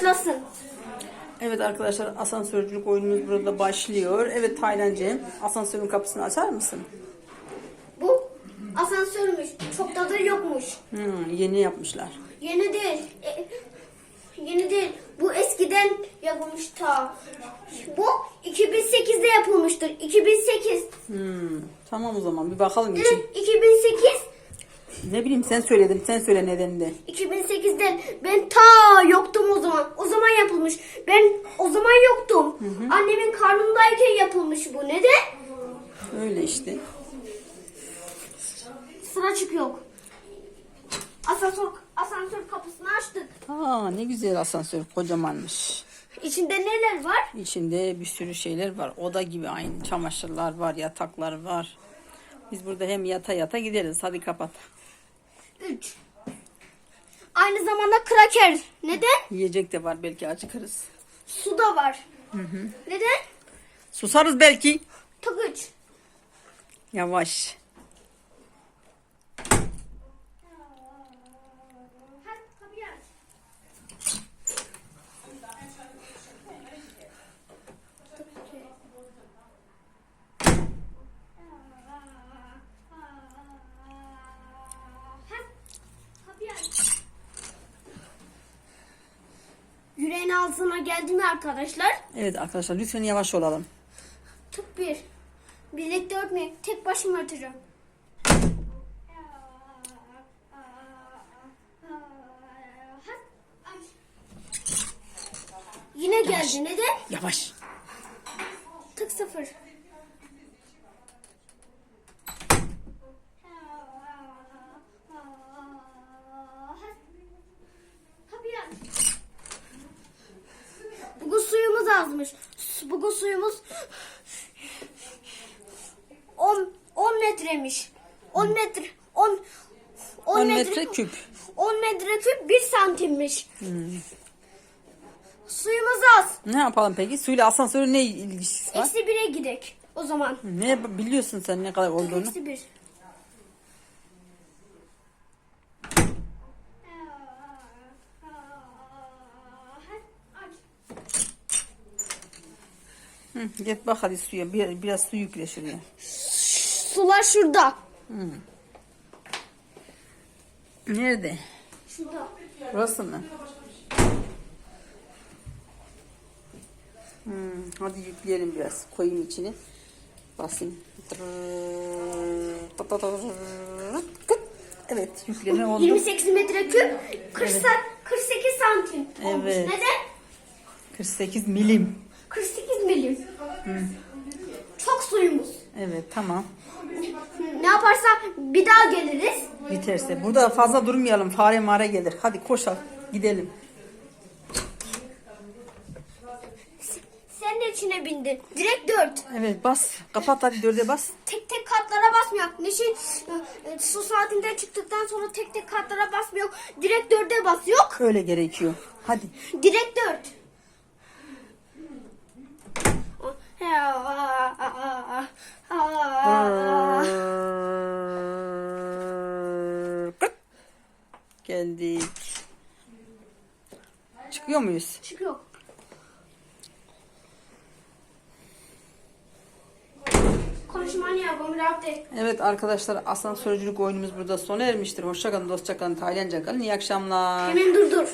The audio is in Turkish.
başlasın. Evet arkadaşlar asansörcülük oyunumuz burada başlıyor. Evet Taylancığım asansörün kapısını açar mısın? Bu asansörmüş. Çok tadı yokmuş. Hmm, yeni yapmışlar. Yeni değil. E, yeni değil. Bu eskiden yapılmış ta. Bu 2008'de yapılmıştır. 2008. Hmm, tamam o zaman bir bakalım için. Evet 2008. Ne bileyim sen söyledin. Sen söyle nedenini. 2008'de ben ta yoktum. O zaman yapılmış. Ben o zaman yoktum. Annemin karnındayken yapılmış bu. Neden? Öyle işte. Sıra yok. Asansör, asansör kapısını açtık. Aa ne güzel asansör kocamanmış. İçinde neler var? İçinde bir sürü şeyler var. Oda gibi aynı. Çamaşırlar var, yataklar var. Biz burada hem yata yata gideriz. Hadi kapat. 3. Aynı zamanda kraker. Neden? Yiyecek de var belki acıkırız. Su da var. Neden? Susarız belki. Tık 3. Yavaş. Ağzına geldi mi arkadaşlar? Evet arkadaşlar lütfen yavaş olalım. Tık bir. Birlikte örtmeyin. Tek başıma örteceğim. Yine geldi. Neden? Yavaş. Tık sıfır. Suyumuz azmış. Su- Bugün suyumuz 10 10 metremiş. 10 metre 10 10 metre küp. 10 metre küp 1 santimmiş. Suyumuz az. Ne yapalım peki? Suyla asansörün ne ilgisi var? Eksi 1'e gidek o zaman. Ne biliyorsun sen ne kadar olduğunu? Eksi 1. Hı, git bak hadi suya. Bir, biraz su yükle şuraya. Sular şurada. Nerede? Şurada. Burası mı? Hmm, hadi yükleyelim biraz. Koyayım içine. Basayım. Evet yükleme oldu. 28 metre küp 48, 48 santim olmuş. Evet. Neden? 48 milim. 48 milim. Çok suyumuz. Evet tamam. Ne yaparsak bir daha geliriz. Biterse. Burada fazla durmayalım. Fare mare gelir. Hadi koşalım. Gidelim. Sen de içine bindin. Direkt 4. Evet bas. Kapat hadi dörde bas. Tek tek katlara basmıyor. Neşin e, su saatinden çıktıktan sonra tek tek katlara basmıyor. Direkt 4'e basıyor. Öyle gerekiyor. Hadi. Direkt 4. Geldik. Çıkıyor muyuz? Çıkıyor. Evet arkadaşlar asansörcülük oyunumuz burada sona ermiştir. Hoşçakalın, dostçakalın, Taylanca kalın. İyi akşamlar. Hemen durdur.